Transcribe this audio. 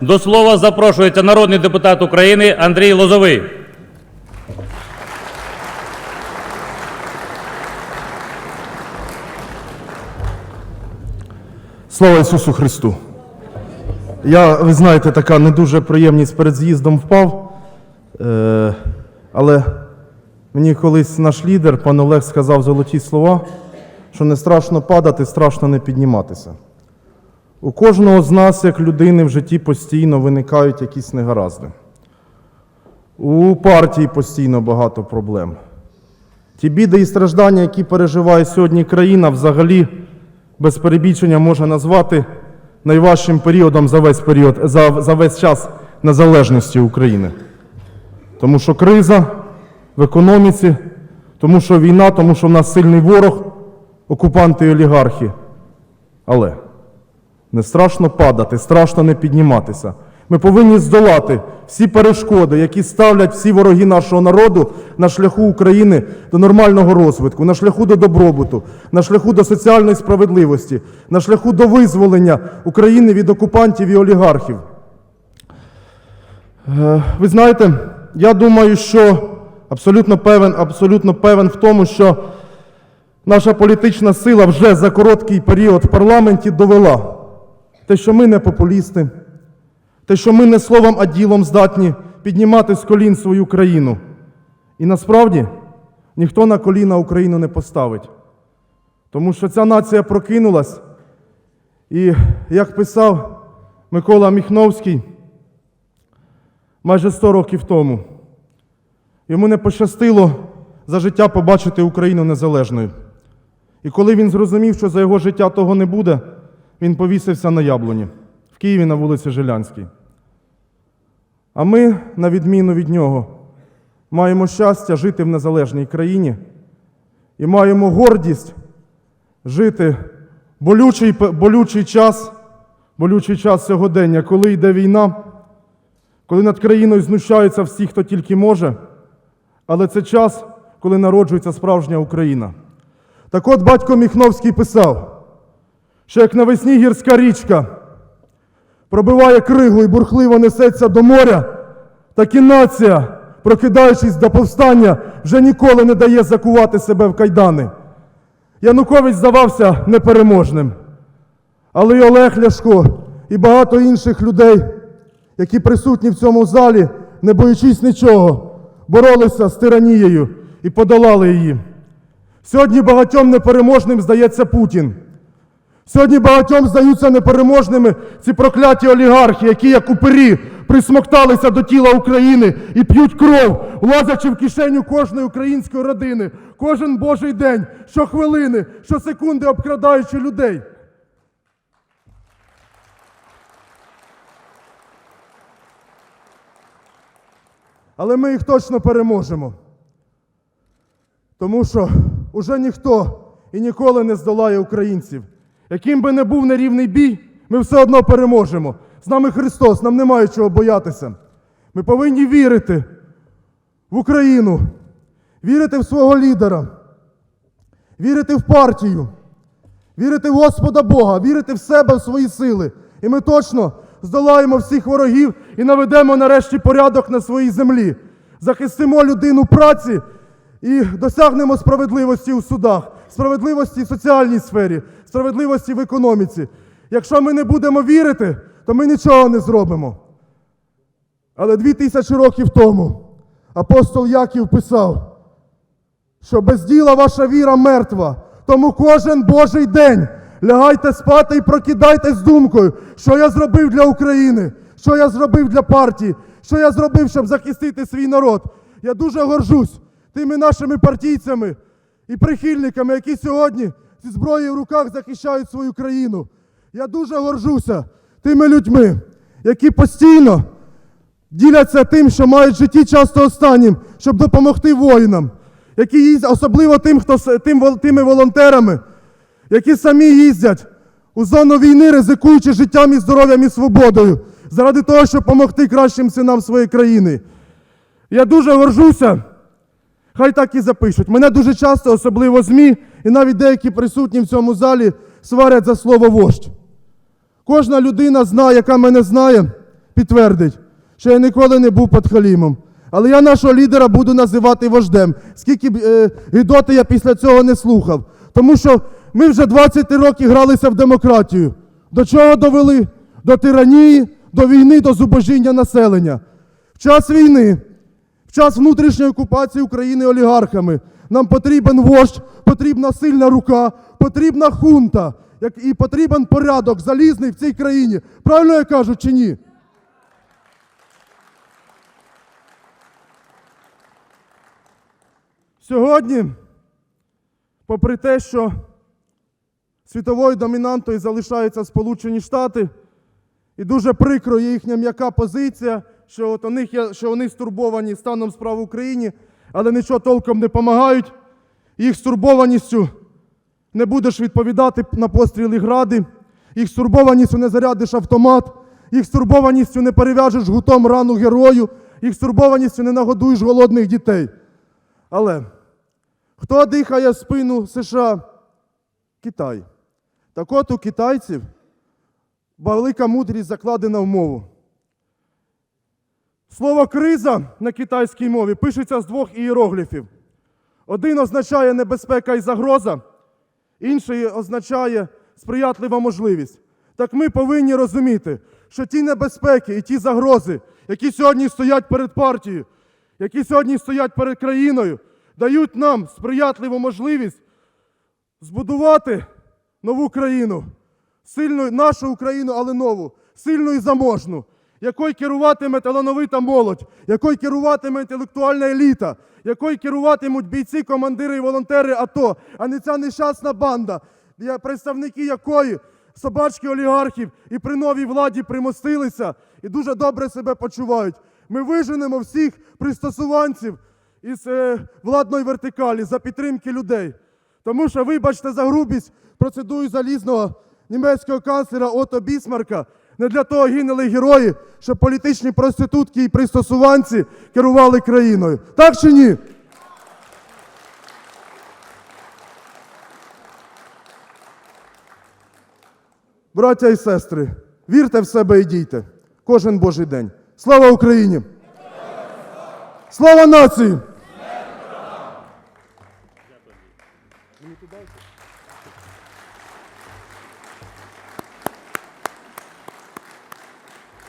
До слова запрошується народний депутат України Андрій Лозовий. Слава Ісусу Христу! Я, ви знаєте, така не дуже приємність перед з'їздом впав. Е, але мені колись наш лідер, пан Олег, сказав золоті слова, що не страшно падати, страшно не підніматися. У кожного з нас, як людини, в житті постійно виникають якісь негаразди. У партії постійно багато проблем. Ті біди і страждання, які переживає сьогодні країна, взагалі без перебільшення можна назвати найважчим періодом за весь період, за, за весь час незалежності України. Тому що криза в економіці, тому що війна, тому що в нас сильний ворог, окупанти і олігархи. Але не страшно падати, страшно не підніматися. Ми повинні здолати всі перешкоди, які ставлять всі вороги нашого народу на шляху України до нормального розвитку, на шляху до добробуту, на шляху до соціальної справедливості, на шляху до визволення України від окупантів і олігархів. Е, Ви знаєте, я думаю, що абсолютно певен, абсолютно певен в тому, що наша політична сила вже за короткий період в парламенті довела те, що ми не популісти, те, що ми не словом, а ділом здатні піднімати з колін свою країну. І насправді ніхто на коліна Україну не поставить. Тому що ця нація прокинулась, і як писав Микола Міхновський майже 100 років тому, йому не пощастило за життя побачити Україну незалежною. І коли він зрозумів, що за його життя того не буде, він повісився на яблуні в Києві на вулиці Жилянській. А ми, на відміну від нього, маємо щастя жити в незалежній країні і маємо гордість жити болючий, болючий час, болючий час сьогодення, коли йде війна, коли над країною знущаються всі, хто тільки може, але це час, коли народжується справжня Україна. Так от батько Міхновський писав, що як навесні гірська річка пробиває кригу і бурхливо несеться до моря, так і нація, прокидаючись до повстання, вже ніколи не дає закувати себе в кайдани. Янукович здавався непереможним. Але й Олег Ляшко і багато інших людей, які присутні в цьому залі, не боючись нічого, боролися з тиранією і подолали її. Сьогодні багатьом непереможним здається Путін. Сьогодні багатьом здаються непереможними ці прокляті олігархи, які, як упирі, присмокталися до тіла України і п'ють кров, влазячи в кишеню кожної української родини, кожен божий день, щохвилини, щосекунди обкрадаючи людей. Але ми їх точно переможемо. Тому що уже ніхто і ніколи не здолає українців. Яким би не був нерівний бій, ми все одно переможемо. З нами Христос, нам немає чого боятися. Ми повинні вірити в Україну, вірити в свого лідера, вірити в партію, вірити в Господа Бога, вірити в себе, в свої сили. І ми точно здолаємо всіх ворогів і наведемо нарешті порядок на своїй землі. Захистимо людину праці і досягнемо справедливості у судах, справедливості в соціальній сфері, справедливості в економіці. Якщо ми не будемо вірити, то ми нічого не зробимо. Але дві тисячі років тому апостол Яків писав, що без діла ваша віра мертва. Тому кожен Божий день лягайте спати і прокидайтесь з думкою, що я зробив для України, що я зробив для партії, що я зробив, щоб захистити свій народ. Я дуже горжусь тими нашими партійцями і прихильниками, які сьогодні зі зброєю в руках захищають свою країну. Я дуже горжуся тими людьми, які постійно діляться тим, що мають в житті часто останнім, щоб допомогти воїнам, які їздять, особливо тим, хто тим, тими волонтерами, які самі їздять у зону війни, ризикуючи життям і здоров'ям і свободою, заради того, щоб допомогти кращим синам своєї країни. Я дуже горжуся. Хай так і запишуть. Мене дуже часто, особливо ЗМІ, і навіть деякі присутні в цьому залі сварять за слово вождь. Кожна людина знає, яка мене знає, підтвердить, що я ніколи не був подхалімом. Але я нашого лідера буду називати вождем. Скільки б е, гидоти я після цього не слухав. Тому що ми вже 20 років гралися в демократію. До чого довели? До тиранії, до війни, до зубожіння населення. В час війни, час внутрішньої окупації України олігархами нам потрібен вождь, потрібна сильна рука, потрібна хунта, і потрібен порядок залізний в цій країні. Правильно я кажу чи ні? Сьогодні, попри те, що світовою домінантою залишаються Сполучені Штати, і дуже прикро є їхня м'яка позиція, що от у них є, що вони стурбовані станом справ в Україні, але нічого толком не допомагають. Їх стурбованістю не будеш відповідати на постріли гради, їх стурбованістю не зарядиш автомат, їх стурбованістю не перев'яжеш гутом рану герою, їх стурбованістю не нагодуєш голодних дітей. Але хто дихає спину США? Китай. Так от у китайців велика мудрість закладена в мову. Слово криза на китайській мові пишеться з двох ієрогліфів. Один означає небезпека і загроза, інший означає сприятлива можливість. Так ми повинні розуміти, що ті небезпеки і ті загрози, які сьогодні стоять перед партією, які сьогодні стоять перед країною, дають нам сприятливу можливість збудувати нову країну, сильну нашу Україну, але нову, сильну і заможну, якою керуватиме талановита молодь, якою керуватиме інтелектуальна еліта, якою керуватимуть бійці, командири і волонтери АТО, а не ця нещасна банда, представники якої собачки олігархів і при новій владі примостилися і дуже добре себе почувають. Ми виженемо всіх пристосуванців із е, владної вертикалі за підтримки людей. Тому що, вибачте за грубість, процедуру залізного німецького канцлера Ото Бісмарка не для того гинули герої, щоб політичні проститутки і пристосуванці керували країною. Так чи ні? Браття і сестри, вірте в себе і дійте. Кожен Божий день. Слава Україні! Слава нації!